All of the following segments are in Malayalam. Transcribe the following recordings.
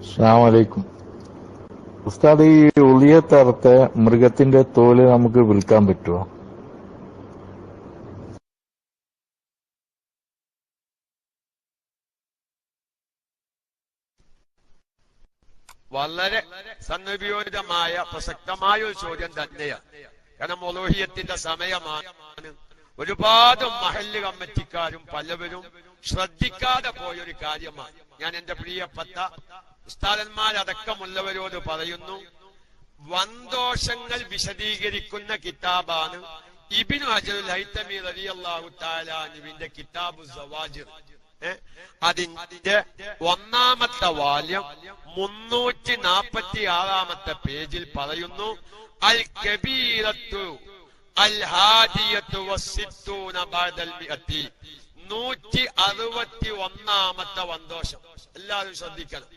അസ്സാമലൈക്കും ഉസ്താദ് ഈ ഉളിയത്തറുത്ത മൃഗത്തിന്റെ തോൽ നമുക്ക് വിൽക്കാൻ പറ്റുമോ വളരെ സന്ദർഭോചിതമായ പ്രസക്തമായ ഒരു ചോദ്യം തന്നെയാണ് കാരണം ഒലോഹിയത്തിന്റെ സമയമാണ്. ഒരുപാട് മഹല്ല് കമ്മിറ്റിക്കാരും പലവരും ശ്രദ്ധിക്കാതെ പോയൊരു കാര്യമാണ്. ഞാൻ എന്റെ പ്രിയപ്പെട്ട ഉസ്താദന്മാരടക്കമുള്ളവരോട് പറയുന്നു വന്തോഷങ്ങൾ വിശദീകരിക്കുന്ന കിതാബാണ് ഇബിനു അജറുൽ ഹൈത്തമി റളിയല്ലാഹു തആല താലാനുവിന്റെ കിതാബു അതിന്റെ ഒന്നാമത്തെ വാല്യം മുന്നൂറ്റി നാപ്പത്തി ആറാമത്തെ പേജിൽ പറയുന്നു അൽ കബീറത്തു അൽ ഹാദിയത്തു നൂറ്റി അറുപത്തി ഒന്നാമത്തെ വന്തോഷം എല്ലാവരും ശ്രദ്ധിക്കണം.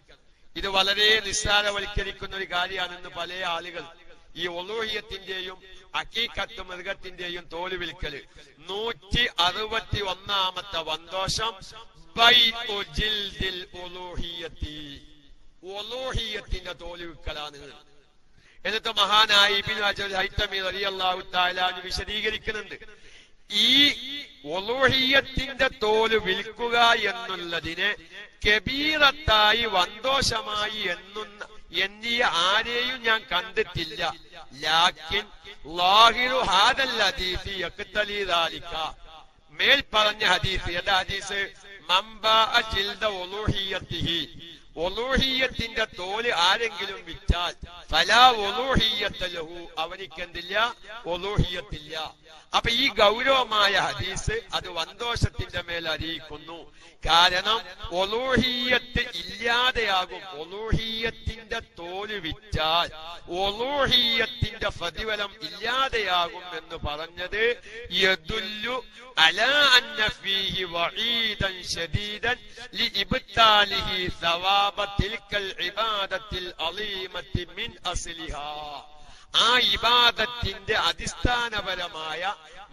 ഇത് വളരെ നിസ്സാരവൽക്കരിക്കുന്ന ഒരു കാര്യമാണെന്ന് പല ആളുകൾ ഈ ഒലൂഹിയത്തിന്റെയും അക്കീക്കത്ത് മൃഗത്തിന്റെയും തോൽ വിൽക്കൽ. നൂറ്റി അറുപത്തി ഒന്നാമത്തെ വന്തോഷം ഒലൂഹിയത്തിന്റെ തോൽ വിൽക്കലാണ്. എന്നിട്ട് മഹാനായി ഇബ്നു അജൽ വിശദീകരിക്കുന്നുണ്ട്. ഈ ഒലൂഹിയത്തിന്റെ തോൽ വിൽക്കുക എന്നുള്ളതിനെ കബീറത്തായി വന്തോഷമായി എന്നുന്ന എന്നിയ ആരെയും ഞാൻ കണ്ടിട്ടില്ല. ലാക്കിൻ ലാഹിറു ഹാദൽ ഹദീസി യഖ്തലി ദാലിക. മേൽ പറഞ്ഞ ഹദീസ് ഏതാ ഹദീസ്? മംബാ ജിൽദ ഒലൂഹിയത്തിഹി ഒലൂഹിയത്തിന്റെ തോൽ ആരെങ്കിലും വിറ്റാൽ ഫലാ ഒലൂഹിയത്തലഹു അവനിക്കെന്തില്ല? ഒലൂഹിയത്തില്ല. അപ്പൊ ഈ ഗൗരവമായ ഹദീസ് അത് വന്തോഷത്തിന്റെ മേൽ അറിയിക്കുന്നു കാരണം ഒലൂഹിയത്ത് ഇല്ലാതെയാകും. ഒലൂഹിയത്തിന്റെ തോൽ വിറ്റാൽ ഒലൂഹിയത്തിന്റെ പ്രതിഫലം ഇല്ലാതെയാകും എന്ന് പറഞ്ഞത് യദുല്ലു അലാ അന്ന ഫീഹി വഈദൻ شديدا لإبتاله സവാബ തിൽക്കൽ ഇബാദത്തിൽ അളീമത്തി من أصلها. ആ ഇബാദത്തിന്റെ അടിസ്ഥാനപരമായ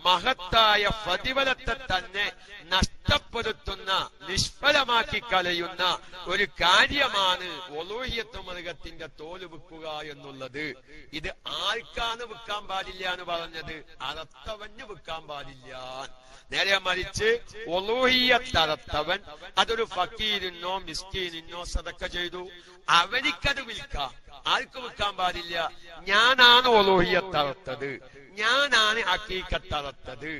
മഹത്തായ പ്രതിഫലത്തെ തന്നെ നഷ്ടപ്പെടുത്തുന്ന നിഷ്ഫലമാക്കി കളയുന്ന ഒരു കാര്യമാണ് ഒലോഹിയത്വ മൃഗത്തിന്റെ തോൽ വിൽക്കുക എന്നുള്ളത്. ഇത് ആർക്കാണ് വിൽക്കാൻ പാടില്ല എന്ന് പറഞ്ഞത്? അറത്തവന് വിൽക്കാൻ പാടില്ല. നേരെ മറിച്ച് ഒലൂഹിയത്തറത്തവൻ അതൊരു ഫക്കീരിനോ മിസ്കീനിനോ സതക്ക ചെയ്തു. അവനിക്കത് വിൽക്കാം. ആർക്ക് വിൽക്കാൻ പാടില്ല? ഞാനാണ് ഒലോഹിയത്തറത്തത് ഞാനാണ് അക്കീക്കത്തറത്തത്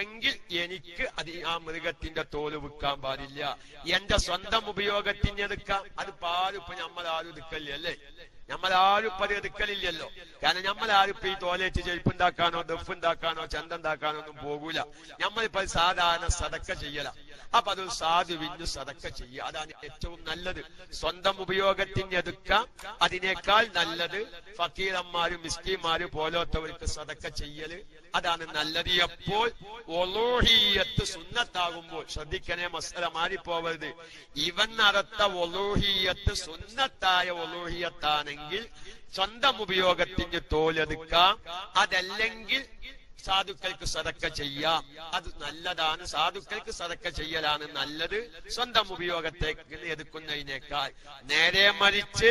എങ്കിൽ എനിക്ക് അത് ആ മൃഗത്തിന്റെ തോൽ വിൽക്കാൻ പാടില്ല. എന്റെ സ്വന്തം ഉപയോഗത്തിന് എടുക്കാം. അത് പാലും ഇപ്പൊ നമ്മളാരും എടുക്കല്ലേ അല്ലേ? നമ്മൾ ആരും ഇപ്പൊ അത് എടുക്കലില്ലല്ലോ. കാരണം നമ്മളാരും ഇപ്പൊ ഈ തോലേറ്റ് ചെരുപ്പ് ഉണ്ടാക്കാനോ ദഫ് ഉണ്ടാക്കാനോ ചന്ത ഉണ്ടാക്കാനോ ഒന്നും പോകൂല. നമ്മളിപ്പോ സാധാരണ സതക്ക ചെയ്യല. അപ്പൊ അത് സാധുവിന് സതക്ക ചെയ്യുക. അതാണ് ഏറ്റവും നല്ലത്. സ്വന്തം ഉപയോഗത്തിന് എതുക്ക അതിനേക്കാൾ നല്ലത് ഫക്കീറന്മാരും മിസ്കിമാരും പോലോത്തവർക്ക് സതക്ക ചെയ്യൽ. അതാണ് നല്ലത്. എപ്പോൾ ഒലോഹിയത്ത് സുന്നത്താകുമ്പോൾ ശ്രദ്ധിക്കണേ മസല മാറിപ്പോവരുത്. ഇവൻ നടത്ത ഒലോഹിയത്ത് സുന്നത്തായ ഒലോഹിയത്താണെങ്കിൽ സ്വന്തം ഉപയോഗത്തിന് തോലെടുക്കാം. അതല്ലെങ്കിൽ സാധുക്കൾക്ക് സതക്ക ചെയ്യാം. അത് നല്ലതാണ്. സാധുക്കൾക്ക് സതക്ക ചെയ്യലാണ് നല്ലത്. സ്വന്തം ഉപയോഗത്തേക്ക് എടുക്കുന്നതിനേക്കാൾ നേരെ മറിച്ച്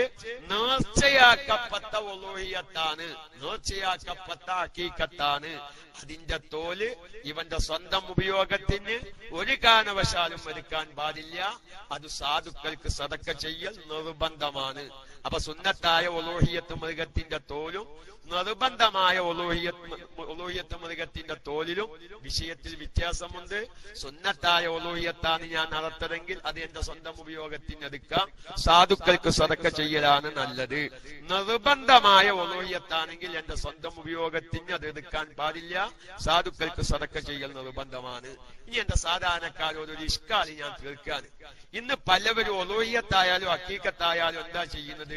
നേർച്ചയാക്കപ്പെട്ട ഹക്കീക്കത്താണ് അതിന്റെ തോൽ ഇവന്റെ സ്വന്തം ഉപയോഗത്തിന് ഒരു കാരണവശാലും എടുക്കാൻ പാടില്ല. അത് സാധുക്കൾക്ക് സതക്ക ചെയ്യൽ നിർബന്ധമാണ്. അപ്പൊ സുന്നത്തായ ഒലോഹിയത്ത് മൃഗത്തിന്റെ തോലും നിർബന്ധമായ ഒലോഹിയത്ത് മൃഗത്തിന്റെ തോലിലും വിഷയത്തിൽ വ്യത്യാസമുണ്ട്. സുന്നത്തായ ഒലോഹിയത്താണ് ഞാൻ നടത്തതെങ്കിൽ അത് എന്റെ സ്വന്തം ഉപയോഗത്തിന് എടുക്കാം. സാധുക്കൾക്ക് സതക്ക ചെയ്യലാണ് നല്ലത്. നിർബന്ധമായ ഒലോഹിയത്താണെങ്കിൽ എന്റെ സ്വന്തം ഉപയോഗത്തിന് അത് എടുക്കാൻ പാടില്ല. സാധുക്കൾക്ക് സതക്ക ചെയ്യൽ നിർബന്ധമാണ്. ഇനി എന്റെ സാധാരണക്കാരോട് ഒരു ഇഷ്കാലി ഞാൻ തീർക്കാണ്. ഇന്ന് പലവരും ഒലോഹിയത്തായാലും അക്കീക്കത്തായാലും എന്താ ചെയ്യുന്നത്?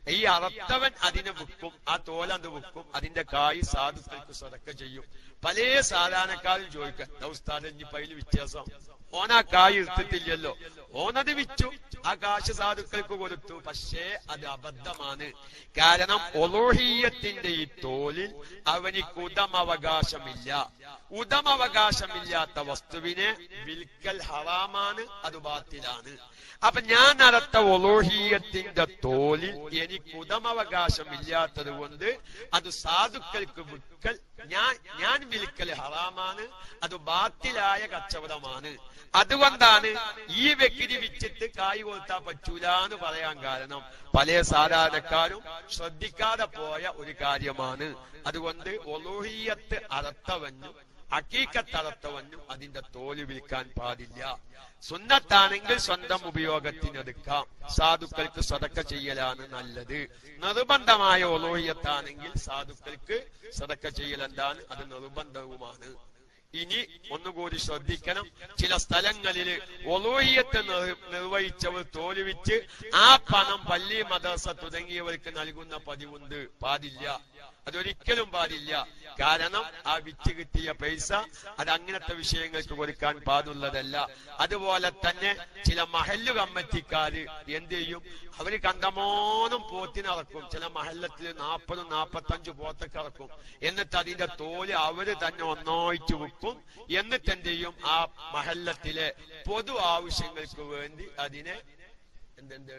ഈ അറത്തവൻ അതിനെ വിൽക്കും ആ തോല അത് വിൽക്കും അതിന്റെ കായ് സാധുക്കൾക്ക് സ്വതക്ക ചെയ്യും. പല സാധാരണക്കാരും ചോദിക്കാം ഉസ്താദ് ഇനി പൈൽ വ്യത്യാസം? ഓൻ ആ കായ് എടുത്തിട്ടില്ലല്ലോ. ഓനത് വിറ്റു ആ കാശ് സാധുക്കൾക്ക് കൊടുത്തു. പക്ഷേ അത് അബദ്ധമാണ്. കാരണം ഒലോഹീയത്തിന്റെ ഈ തോലിൽ അവനിക്ക് ഉദമവകാശമില്ല. ഉദമവകാശമില്ലാത്ത വസ്തുവിനെ വിൽക്കൽ ഹറാമാണ് അത് ബാത്തിലാണ്. അപ്പൊ ഞാൻ നടത്ത ഒലോഹീയത്തിന്റെ തോലിൽ എനിക്ക് ഉദമവകാശമില്ലാത്തത് കൊണ്ട് അത് സാധുക്കൾക്ക് വിൽക്കൽ ഞാൻ ഞാൻ വിൽക്കൽ ഹറാമാണ് അത് ബാത്തിലായ കച്ചവടമാണ്. അതുകൊണ്ടാണ് ഈ വ്യക്തി വിച്ചിട്ട് കായ് കൊളുത്താൻ പറ്റൂല എന്ന് പറയാൻ കാരണം പല സാധാരണക്കാരും ശ്രദ്ധിക്കാതെ പോയ ഒരു കാര്യമാണ്. അതുകൊണ്ട് ഒലോഹിയത്ത് അറത്തവഞ്ഞും അക്കീക്കത്തറത്തവഞ്ഞും അതിന്റെ തോൽ വിൽക്കാൻ പാടില്ല. സുന്നത്താണെങ്കിൽ സ്വന്തം ഉപയോഗത്തിനെടുക്കാം സാധുക്കൾക്ക് സതക്ക ചെയ്യലാണ് നല്ലത്. നിർബന്ധമായ ഒലോഹിയത്താണെങ്കിൽ സാധുക്കൾക്ക് സതക്ക ചെയ്യൽ എന്താണ്? അത് നിർബന്ധവുമാണ്. ഇനി ഒന്നുകൂടി ശ്രദ്ധിക്കണം. ചില സ്ഥലങ്ങളിൽ ഒലോഹിയത്ത് നിർവഹിച്ചവർ തോൽവിച്ച് ആ പണം പള്ളി മദർസ തുടങ്ങിയവർക്ക് നൽകുന്ന പതിവുണ്ട്. പാടില്ല. അതൊരിക്കലും പാടില്ല. കാരണം ആ വിറ്റ് കിട്ടിയ പൈസ അത് അങ്ങനത്തെ വിഷയങ്ങൾക്ക് കൊടുക്കാൻ പാടുള്ളതല്ല. അതുപോലെ തന്നെ ചില മഹല്ലു കമ്മിറ്റിക്കാര് എന്ത് ചെയ്യും? അവർ കണ്ടമോനും പോത്തിനിറക്കും ചില മഹല്ലത്തിൽ നാൽപ്പതും നാൽപ്പത്തഞ്ചു പോത്തൊക്കെ ഇറക്കും. എന്നിട്ട് അതിന്റെ തോൽ അവർ തന്നെ ഒന്നായിട്ട് വെക്കും എന്നിട്ട് എന്ത് ചെയ്യും ആ മഹല്ലത്തിലെ പൊതു ആവശ്യങ്ങൾക്ക് വേണ്ടി അതിനെ എന്തെന്ത്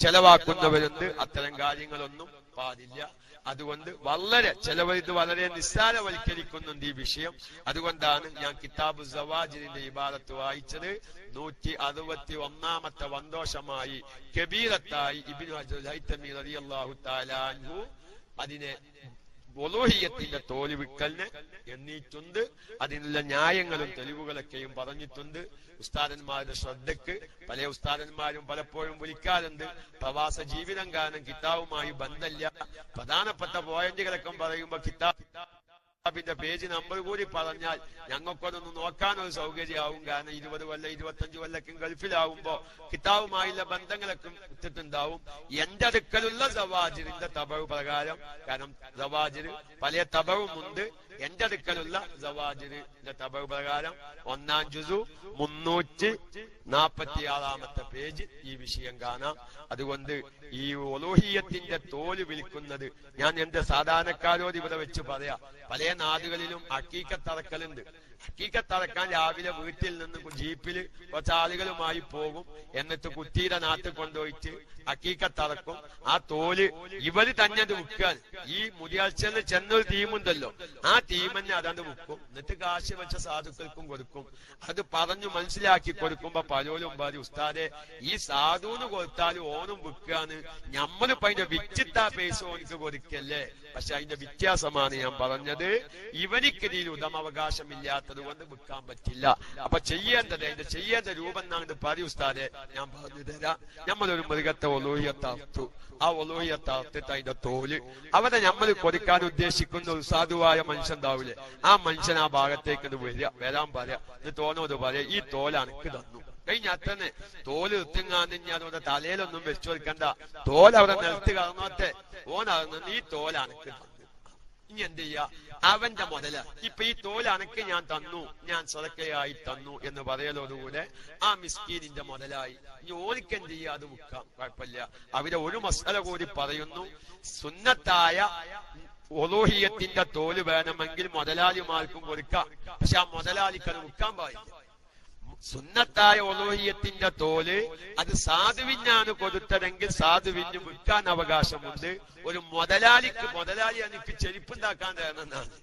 ചെലവാക്കുന്നവരുണ്ട്. അത്തരം കാര്യങ്ങളൊന്നും പാടില്ല. അതുകൊണ്ട് വളരെ ചിലവർ ഇത് വളരെ നിസ്സാരവൽക്കരിക്കുന്നുണ്ട് ഈ വിഷയം. അതുകൊണ്ടാണ് ഞാൻ കിതാബ് സവാജിന്റെ ഇബാദത്ത് വായിച്ചത്. നൂറ്റി അറുപത്തി ഒന്നാമത്തെ വന്തോഷമായി കബീറത്തായി ഇബിൻ അതിനെ ഒലോഹിയത്തിന്റെ തോൽ വിക്കലിന് എണ്ണീറ്റുണ്ട്. അതിനുള്ള ന്യായങ്ങളും തെളിവുകളൊക്കെയും പറഞ്ഞിട്ടുണ്ട്. ഉസ്താദന്മാരുടെ ശ്രദ്ധക്ക് പല ഉസ്താദന്മാരും പലപ്പോഴും വിളിക്കാറുണ്ട്. പ്രവാസ ജീവിതം കാരണം കിതാബുമായി ബന്ധമില്ല. പ്രധാനപ്പെട്ട പോയിന്റുകളൊക്കെ പറയുമ്പോ കിതാബ് കിതാബിന്റെ പേജ് നമ്പർ കൂടി പറഞ്ഞാൽ ഞങ്ങൾക്കൊന്നൊന്ന് നോക്കാൻ ഒരു സൗകര്യമാവും. കാരണം ഇരുപത് കൊല്ലം ഇരുപത്തഞ്ച് കൊല്ലക്കും ഗൾഫിലാവുമ്പോ കിതാബുമായുള്ള ബന്ധങ്ങളൊക്കെ ഇട്ടിട്ടുണ്ടാവും എന്റെ അടുക്കലുള്ള സവാജിറിന്റെ തപവ് പ്രകാരം കാരണം സവാജിർ പല തബവുമുണ്ട് എന്റെ അടുക്കലുള്ള സവാജിറിന്റെ തബവ് പ്രകാരം ഒന്നാം ജുസു മുന്നൂറ്റി നാപ്പത്തി ആറാമത്തെ പേജ് ഈ വിഷയം കാണാം. അതുകൊണ്ട് ഈ ഒലോഹിയത്തിന്റെ തോൽ വിളിക്കുന്നത് ഞാൻ എന്റെ സാധാരണക്കാരോട് ഇവിടെ വെച്ച് പറയാം. പല നാടുകളിലും അക്കീക്കത്തറക്കലുണ്ട്. അക്കീക്കത്തറക്കാൻ രാവിലെ വീട്ടിൽ നിന്ന് ജീപ്പിൽ കുറച്ച് പോകും. എന്നിട്ട് കുത്തിയുടെ നാത്ത് കൊണ്ടുപോയിട്ട് ഹക്കീക്കത്തടക്കും ആ തോൽ ഇവർ തന്നെ അത് വിൽക്കാൻ ഈ മുതിയാഴ്ചയിൽ ചെന്നൊരു ടീമുണ്ടല്ലോ. ആ ടീമിനെ അതാണ്ട് വിൽക്കും. എന്നിട്ട് കാശ് വെച്ച സാധുക്കൾക്കും കൊടുക്കും. അത് പറഞ്ഞു മനസ്സിലാക്കി കൊടുക്കുമ്പോ പലോലും പാതി ഉസ്താദെ ഈ സാധുവിന് കൊടുത്താലും ഓനും വിൽക്കാന്ന് നമ്മളിപ്പോ അതിന്റെ വിച്ചിട്ടാ പൈസ ഓനിക്ക് കൊടുക്കല്ലേ? പക്ഷെ അതിന്റെ വ്യത്യാസമാണ് ഞാൻ പറഞ്ഞത്. ഇവനിക്ക് ഇതിൽ ഉടമവകാശമില്ലാത്തത് കൊണ്ട് വിൽക്കാൻ പറ്റില്ല. അപ്പൊ ചെയ്യേണ്ടത് അതിന്റെ ചെയ്യേണ്ട രൂപം എന്നാണ് പറയൂ ഉസ്താദെ. ഞാൻ പറഞ്ഞു തരാം. നമ്മളൊരു മൃഗത്തെ ഒലോഹിയത്താർത്തു ആ ഒലോഹിയത്താർത്തിട്ട് അതിന്റെ തോൽ. അവനെ നമ്മൾ കൊടുക്കാൻ ഉദ്ദേശിക്കുന്ന ഒരു സാധുവായ മനുഷ്യൻ ഉണ്ടാവില്ലേ? ആ മനുഷ്യൻ ആ ഭാഗത്തേക്ക് ഇത് വരിക വരാൻ പറയാ. ഇത് തോന്നോത് പറയാ ഈ തോൽ അനക്ക് തന്നു. കഴിഞ്ഞ അത്തന്നെ തോൽ എത്തുങ്ങാന്ന് ഞാൻ അതുകൊണ്ട് തലയിലൊന്നും വെച്ചു കൊടുക്കണ്ട. തോൽ അവരെ നിലത്ത് കറന്നോട്ടെ. ഓനാകുന്ന ഈ തോൽ അനക്ക് ഇനി എന്ത് ചെയ്യാ അവന്റെ മുതൽ. ഇപ്പൊ ഈ തോൽ അനക്ക് ഞാൻ തന്നു. ഞാൻ സ്വതക്കയായി തന്നു എന്ന് പറയലോടുകൂടെ ആ മിസ്കീനിന്റെ മുതലായി. ഇനി ഓലിക്ക് എന്ത് ചെയ്യാ അത് വിൽക്കാം കുഴപ്പമില്ല. അവരെ ഒരു മസാല കൂടി പറയുന്നു. സുന്നത്തായ ഒലോഹിയത്തിന്റെ തോൽ വേണമെങ്കിൽ മുതലാളിമാർക്കും കൊടുക്കാം. പക്ഷെ ആ മുതലാളിക്ക് അത് വിൽക്കാൻ പാടില്ല. സുന്നത്തായ ഒലോഹിയത്തിന്റെ തോൽ അത് സാധുവിനാണ് കൊടുത്തതെങ്കിൽ സാധുവിന് വിൽക്കാൻ അവകാശമുണ്ട്. ഒരു മുതലാളിക്ക് മുതലാളി എനിക്ക് ചെരുപ്പുണ്ടാക്കാൻ തരണമെന്നാണ്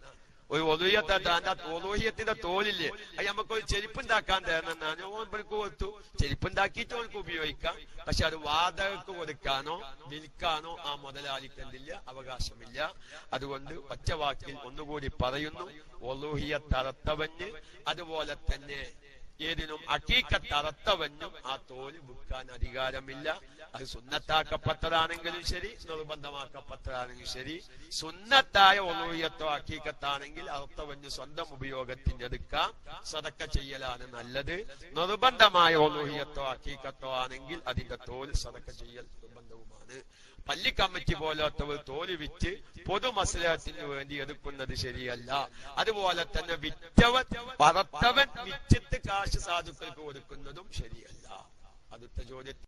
ഒരു ഒലുയത്താന്റെ ഒലോഹിയത്തിന്റെ തോലില്ലേ അത് നമുക്കൊരു ചെരുപ്പുണ്ടാക്കാൻ തരണമെന്നാണ് ഓൻപർക്ക് കൊടുത്തു. ചെരുപ്പുണ്ടാക്കിയിട്ട് ഓനക്ക് ഉപയോഗിക്കാം. പക്ഷെ അത് വാതകക്ക് കൊടുക്കാനോ വിൽക്കാനോ ആ മുതലാളിക്ക് എന്തില്ല? അവകാശമില്ല. അതുകൊണ്ട് ഒറ്റവാക്കിൽ ഒന്നുകൂടി പറയുന്നു. ഒലോഹിയ തറത്തവഞ്ഞ് അതുപോലെ തന്നെ ഏതിനും അക്കീക്കത്തറത്തവനും ആ തോൽ വിൽക്കാൻ അധികാരമില്ല. അത് സുന്നത്താക്കപ്പെട്ടതാണെങ്കിലും ശരി നിർബന്ധമാക്കപ്പെട്ടതാണെങ്കിലും ശരി. സുന്നത്തായ ഒലൂയത്തോ അക്കീക്കത്താണെങ്കിൽ അർത്ഥവന് സ്വന്തം ഉപയോഗത്തിന് എടുക്കാം. സതക്ക ചെയ്യലാണ് നല്ലത്. നിർബന്ധമായ ഒലൂഹിയത്തോ അക്കീക്കത്തോ ആണെങ്കിൽ അതിന്റെ തോൽ സതക്ക ചെയ്യൽ നിർബന്ധവുമാണ്. പള്ളി കമ്മിറ്റി പോലാത്തവർ തോൽ വിറ്റ് പൊതുമസലഹത്തിന് വേണ്ടി എടുക്കുന്നത് ശരിയല്ല. അതുപോലെ തന്നെ വിറ്റവൻ പറത്തവൻ വിറ്റിട്ട് കാശ് സാധുക്കൾക്ക് കൊടുക്കുന്നതും ശരിയല്ല. അടുത്ത ചോദ്യത്തിൽ